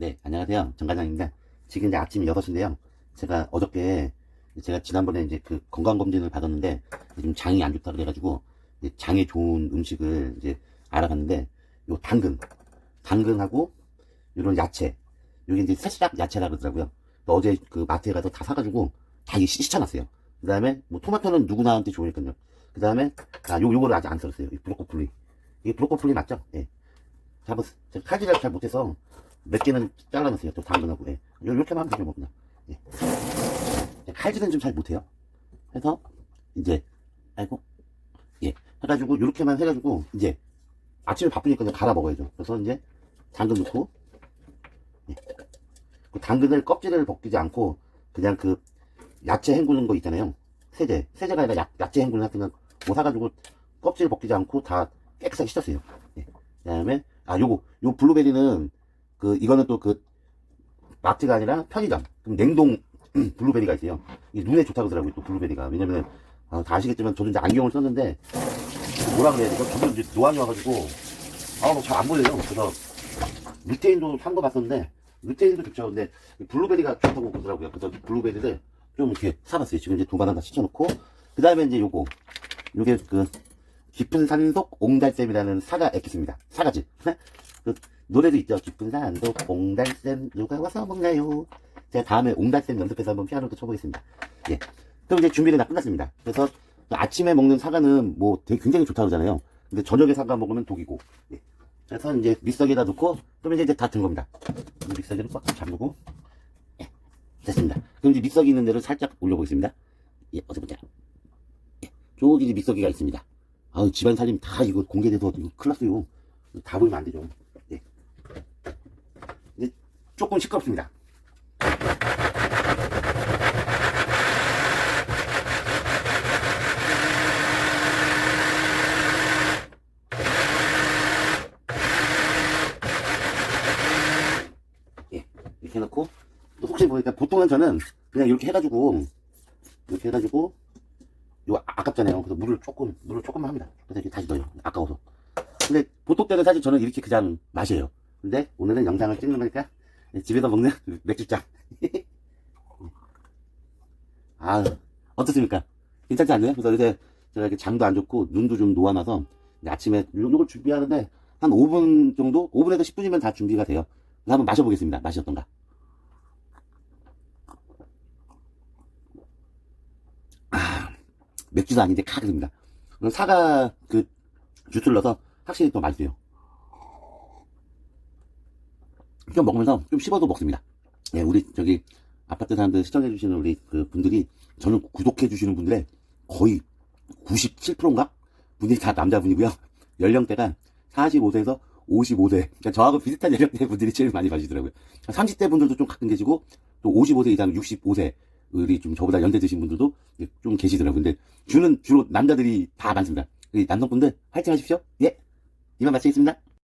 네, 안녕하세요. 정과장입니다. 지금 이제 아침 6시인데요. 제가 어저께 제가 지난번에 이제 그 건강검진을 받았는데 지금 장이 안 좋다 그래가지고 장에 좋은 음식을 이제 알아봤는데 요 당근, 당근하고 이런 야채, 여기 이제 새싹 야채라 그러더라고요. 또 어제 그 마트에 가서 다 사가지고 다 이게 시- 시쳐놨어요. 그 다음에 뭐 토마토는 누구나한테 좋으니까요. 그 다음에 아, 요, 요거를 아직 안 썰었어요. 이 브로콜리. 이게 브로콜리 맞죠? 예. 자, 한번 제가 칼질을 잘 못해서 몇 개는 잘라놨어요. 또 당근하고. 예. 요- 요렇게만 하면 되죠, 뭐 그냥. 예. 칼질은 좀 잘 못해요. 해서 이제 아이고 예 해가지고 요렇게만 해가지고 이제 아침에 바쁘니까 그냥 갈아 먹어야죠. 그래서 이제 당근 넣고 예. 그 당근을 껍질을 벗기지 않고 그냥 그 야채 헹구는 거 있잖아요. 세제 세제가 아니라 야, 야채 헹구는 같은 거뭐 사가지고 껍질 벗기지 않고 다 깨끗하게 씻었어요. 예. 그 다음에 아 요거 요 블루베리는 그 이거는 또그 마트가 아니라 편의점 그럼 냉동 블루베리가 있어요. 이게 눈에 좋다고 하더라고요, 또 블루베리가. 왜냐면은, 아, 다 아시겠지만, 저도 이제 안경을 썼는데, 뭐라 그래야 되죠? 저도 이제 노안이 와가지고, 아, 뭐잘안 보여요. 그래서, 루테인도 산 거 봤었는데, 루테인도 좋죠. 근데, 이 블루베리가 좋다고 그러더라고요. 그래서 블루베리를 좀 이렇게 사봤어요. 지금 이제 두 바닥 다 씻어놓고, 그 다음에 이제 요거, 요게 그, 깊은 산속 옹달샘이라는 사과 액기스입니다. 사과즙. 그 노래도 있죠. 깊은 산속 옹달샘 누가 와서 먹나요? 제가 다음에 옹달샘 연습해서 한번 피아노도 쳐보겠습니다. 예. 그럼 이제 준비는 다 끝났습니다. 그래서 아침에 먹는 사과는 뭐 되게 굉장히 좋다 그러잖아요. 근데 저녁에 사과 먹으면 독이고. 예. 그래서 이제 믹서기에다 넣고, 그럼 이제 다든 겁니다. 믹서기를 꽉 잠그고, 예. 됐습니다. 그럼 이제 믹서기 있는 데를 살짝 올려보겠습니다. 예, 어디 보자. 예. 저기 믹서기가 있습니다. 아우, 집안 살림 다 이거 공개돼서 이거 큰일 났어요. 다 보이면 안 되죠. 조금 시끄럽습니다. 예, 이렇게 해놓고, 또 혹시 보니까 보통은 저는 그냥 이렇게 해가지고, 이렇게 해가지고, 아- 아깝잖아요. 그래서 물을 조금, 물을 조금만 합니다. 그래서 이렇게 다시 넣어요. 아까워서. 근데 보통 때는 사실 저는 이렇게 그냥 마셔요. 근데 오늘은 영상을 찍는 거니까 집에서 먹는 맥주잔. 아, 어떻습니까? 괜찮지 않나요? 그래서 요새 제가 이렇게 장도 안 좋고 눈도 좀 이제 아침에 요- 요걸 준비하는데 한 5분 정도? 5분에서 10분이면 다 준비가 돼요. 그래서 한번 마셔보겠습니다. 맛이 어떤가? 아, 맥주도 아닌데 카드입니다. 사과 그 주스를 넣어서 확실히 더 맛있어요. 좀 먹으면서 좀 씹어도 먹습니다. 예, 우리 저기 아파트 사람들 시청해주시는 우리 그 분들이 저는 구독해주시는 분들의 거의 97%인가? 분들이 다 남자분이고요. 연령대가 45세에서 55세. 그러니까 저하고 비슷한 연령대 분들이 제일 많이 봐주시더라고요. 30대 분들도 좀 가끔 계시고, 또 55세 이상 65세, 우리 좀 저보다 연세 드신 분들도 좀 계시더라고요. 근데 주는 주로 남자들이 다 많습니다. 남성분들 화이팅 하십시오. 예. 이만 마치겠습니다.